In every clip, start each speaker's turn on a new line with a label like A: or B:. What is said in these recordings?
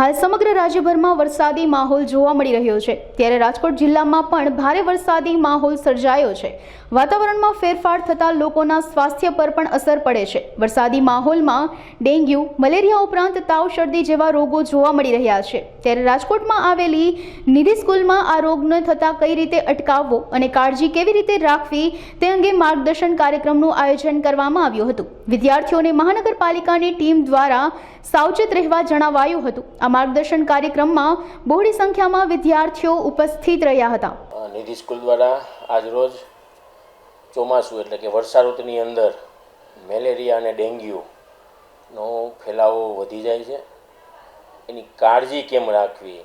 A: હાલ સમગ્ર રાજ્યભરમાં વરસાદી માહોલ જોવા મળી રહ્યો છે. ત્યારે રાજકોટ જિલ્લામાં પણ ભારે વરસાદી માહોલ સર્જાયો છે. વાતાવરણમાં ફેરફાર થતાં લોકોના સ્વાસ્થ્ય પર પણ અસર પડે છે. વરસાદી માહોલમાં ડેન્ગ્યુ, મલેરિયા ઉપરાંત તાવ, શરદી જેવા રોગો જોવા મળી રહ્યા છે. ત્યારે રાજકોટમાં આવેલી નિધિ સ્કૂલમાં આ રોગને થતાં કઈ રીતે અટકાવવો અને કાળજી કેવી રીતે રાખવી તે અંગે માર્ગદર્શન કાર્યક્રમનું આયોજન કરવામાં આવ્યું હતું. વિદ્યાર્થીઓને મહાનગરપાલિકાની ટીમ દ્વારા સાવચેત રહેવા જણાવાયું હતું. માર્ગદર્શન કાર્યક્રમમાં બહોળી સંખ્યામાં વિદ્યાર્થીઓ ઉપસ્થિત રહ્યા હતા.
B: નિધિ સ્કૂલ દ્વારા આજરોજ ચોમાસું એટલે કે વર્ષા ઋતુની અંદર મેલેરિયા અને ડેન્ગ્યુનો ફેલાવો વધી જાય છે. એની કાળજી કેમ રાખવી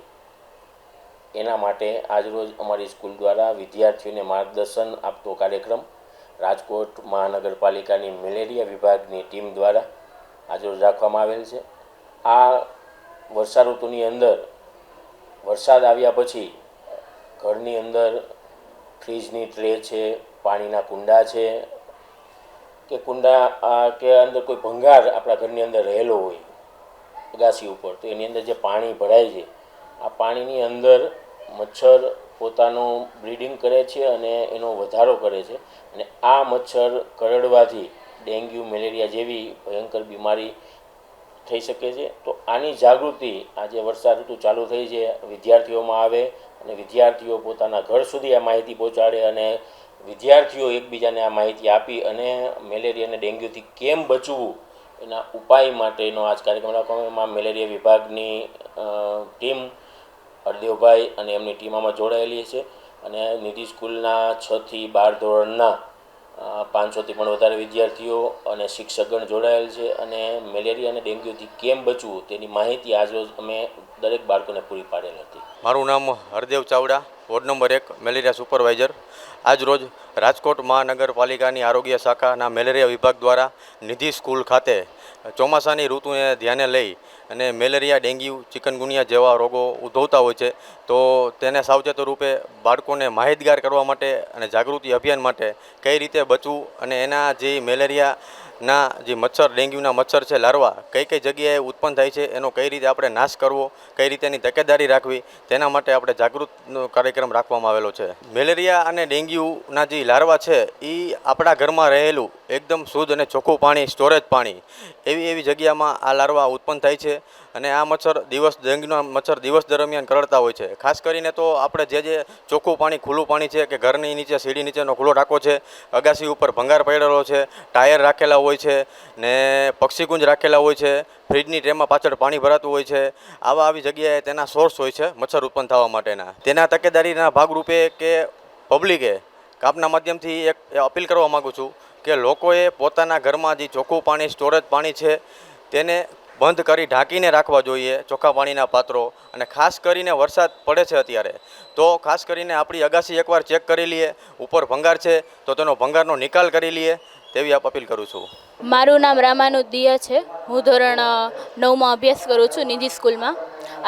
B: એના માટે આજરોજ અમારી સ્કૂલ દ્વારા વિદ્યાર્થીઓને માર્ગદર્શન આપતો કાર્યક્રમ રાજકોટ મહાનગરપાલિકાની મેલેરિયા વિભાગની ટીમ દ્વારા આજરોજ રાખવામાં આવેલ છે. આ વર્ષા ઋતુની અંદર વરસાદ આવ્યા પછી ઘરની અંદર ફ્રીજની ટ્રે છે, પાણીના કુંડા છે, કે કુંડા કે અંદર કોઈ ભંગાર આપણા ઘરની અંદર રહેલો હોય, અગાસી ઉપર, તો એની અંદર જે પાણી ભરાય છે, આ પાણીની અંદર મચ્છર પોતાનું બ્લીડિંગ કરે છે અને એનો વધારો કરે છે. અને આ મચ્છર કરડવાથી ડેન્ગ્યુ, મેલેરિયા જેવી ભયંકર બીમારી થઈ શકે છે. તો આની જાગૃતિ આજે વર્ષા ઋતુ ચાલુ થઈ છે, વિદ્યાર્થીઓમાં આવે અને વિદ્યાર્થીઓ પોતાના ઘર સુધી આ માહિતી પહોંચાડે અને વિદ્યાર્થીઓ એકબીજાને આ માહિતી આપી અને મેલેરિયા અને ડેન્ગ્યુથી કેમ બચવું એના ઉપાય માટેનો આજ કાર્યક્રમ રાખવામાં મેલેરિયા વિભાગની ટીમ હરદેવભાઈ અને એમની ટીમ આમાં જોડાયેલી છે અને નિધિ સ્કૂલના છથી બાર ધોરણના પાંચસોથી પણ વધારે વિદ્યાર્થીઓ અને શિક્ષકગણ જોડાયેલ છે અને મેલેરિયા અને ડેન્ગ્યુથી કેમ બચવું તેની માહિતી આજરોજ અમે દરેક બાળકોને પૂરી પાડેલ હતી.
C: મારું નામ હરદેવ ચાવડા, વોર્ડ નંબર એક, મેલેરિયા સુપરવાઇઝર. આજ રોજ રાજકોટ મહાનગરપાલિકાની આરોગ્ય શાખાના મેલેરિયા વિભાગ દ્વારા નિધિ સ્કૂલ ખાતે ચોમાસાની ઋતુને ધ્યાને લઈ અને મેલેરિયા, ડેન્ગ્યુ, ચિકનગુનિયા જેવા રોગો ઉદ્ભવતા હોય છે, તો તેને સાવચેત રૂપે બાળકોને માહિતગાર કરવા માટે અને જાગૃતિ અભિયાન માટે કઈ રીતે બચવું અને એના જે મેલેરિયાના જે મચ્છર, ડેન્ગ્યુના મચ્છર છે, લાર્વા, કઈ કઈ જગ્યાએ ઉત્પન્ન થાય છે, એનો કઈ રીતે આપણે નાશ કરવો, કઈ રીતે એની તકેદારી રાખવી, તેના માટે આપણે જાગૃતનો કાર્યક્રમ રાખવામાં આવેલો છે. મેલેરિયા અને ડેન્ગ્યુના જે લાર્વા છે એ આપણા ઘરમાં રહેલું એકદમ શુદ્ધ અને ચોખ્ખું પાણી, સ્ટોરેજ પાણી, એવી એવી જગ્યામાં આ લાર્વા ઉત્પન્ન થાય છે અને આ મચ્છર દિવસ ડેન્ગ્યુના મચ્છર દિવસ દરમિયાન કરડતા હોય છે. ખાસ કરીને તો આપણે જે જે ચોખ્ખું પાણી, ખુલ્લું પાણી છે કે ઘરની નીચે, સીડી નીચેનો ખુલ્લો ટાંકો છે, અગાસી ઉપર ભંગાર પડેલો છે, ટાયર રાખેલા હોય છે ને પક્ષીકુંજ રાખેલા હોય છે, ફ્રીજની ટ્રેમાં પાછળ પાણી ભરાતું હોય છે. આવા આવી જગ્યાએ તેના સોર્સ હોય છે મચ્છર ઉત્પન્ન થવા માટેના. તેના તકેદારીના ભાગરૂપે કે પબ્લિકે આપના માધ્યમથી એક અપીલ કરવા માગું છું કે લોકોએ પોતાના ઘરમાં જે ચોખ્ખું પાણી, સ્ટોરેજ પાણી છે તેને બંધ કરી ઢાંકીને રાખવા જોઈએ ચોખ્ખા પાણીના પાત્રો અને ખાસ કરીને વરસાદ પડે છે અત્યારે. તો ખાસ કરીને આપણી અગાસી એકવાર ચેક કરી લઈએ, ઉપર ભંગાર છે તો તેનો ભંગારનો નિકાલ કરી લઈએ તેવી આપ અપીલ કરું છું.
D: મારું નામ રામાનુદ દિયા છે. હું ધોરણ નવમાં અભ્યાસ કરું છું નિધિ સ્કૂલમાં.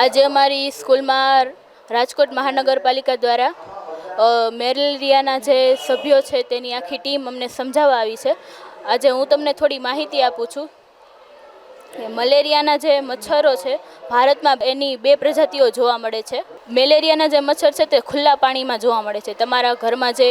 D: આજે અમારી સ્કૂલમાં રાજકોટ મહાનગરપાલિકા દ્વારા મેલેરિયાના જે સભ્યો છે તેની આખી ટીમ અમને સમજાવવા આવી છે. આજે હું તમને થોડી માહિતી આપું છું. મલેરિયાના જે મચ્છરો છે, ભારતમાં એની બે પ્રજાતિઓ જોવા મળે છે. મેલેરિયાના જે મચ્છર છે તે ખુલ્લા પાણીમાં જોવા મળે છે. તમારા ઘરમાં જે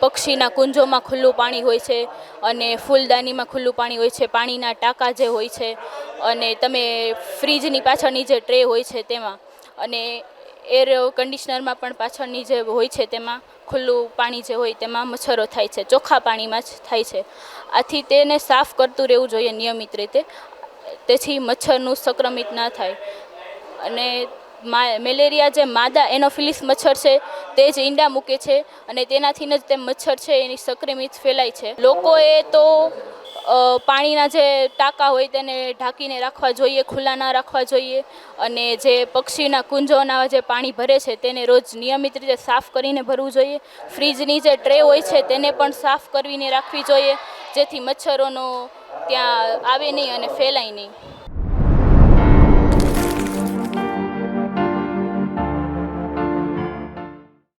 D: પક્ષીના કુંજોમાં ખુલ્લું પાણી હોય છે અને ફૂલદાનીમાં ખુલ્લું પાણી હોય છે, પાણીના ટાંકા જે હોય છે અને તમે ફ્રીજની પાછળની જે ટ્રે હોય છે તેમાં અને એર કંડિશનરમાં પણ પાછળની જે હોય છે તેમાં ખુલ્લું પાણી જે હોય તેમાં મચ્છરો થાય છે, ચોખ્ખા પાણીમાં જ થાય છે. આથી તેને સાફ કરતું રહેવું જોઈએ નિયમિત રીતે, તેથી મચ્છરનું સંક્રમિત ના થાય. અને મેલેરિયા જે માદા એનોફિલિસ મચ્છર છે તે જ ઈંડા મૂકે છે અને તેનાથી જ તે મચ્છર છે એની સંક્રમિત ફેલાય છે. લોકોએ તો પાણીના જે ટાંકા હોય તેને ઢાંકીને રાખવા જોઈએ, ખુલ્લા ના રાખવા જોઈએ અને જે પક્ષીના કુંજોના જે પાણી ભરે છે તેને રોજ નિયમિત રીતે સાફ કરીને ભરવું જોઈએ. ફ્રીજની જે ટ્રે હોય છે તેને પણ સાફ કરીને રાખવી જોઈએ, જેથી મચ્છરોનો ત્યાં આવે નહીં અને ફેલાય નહીં.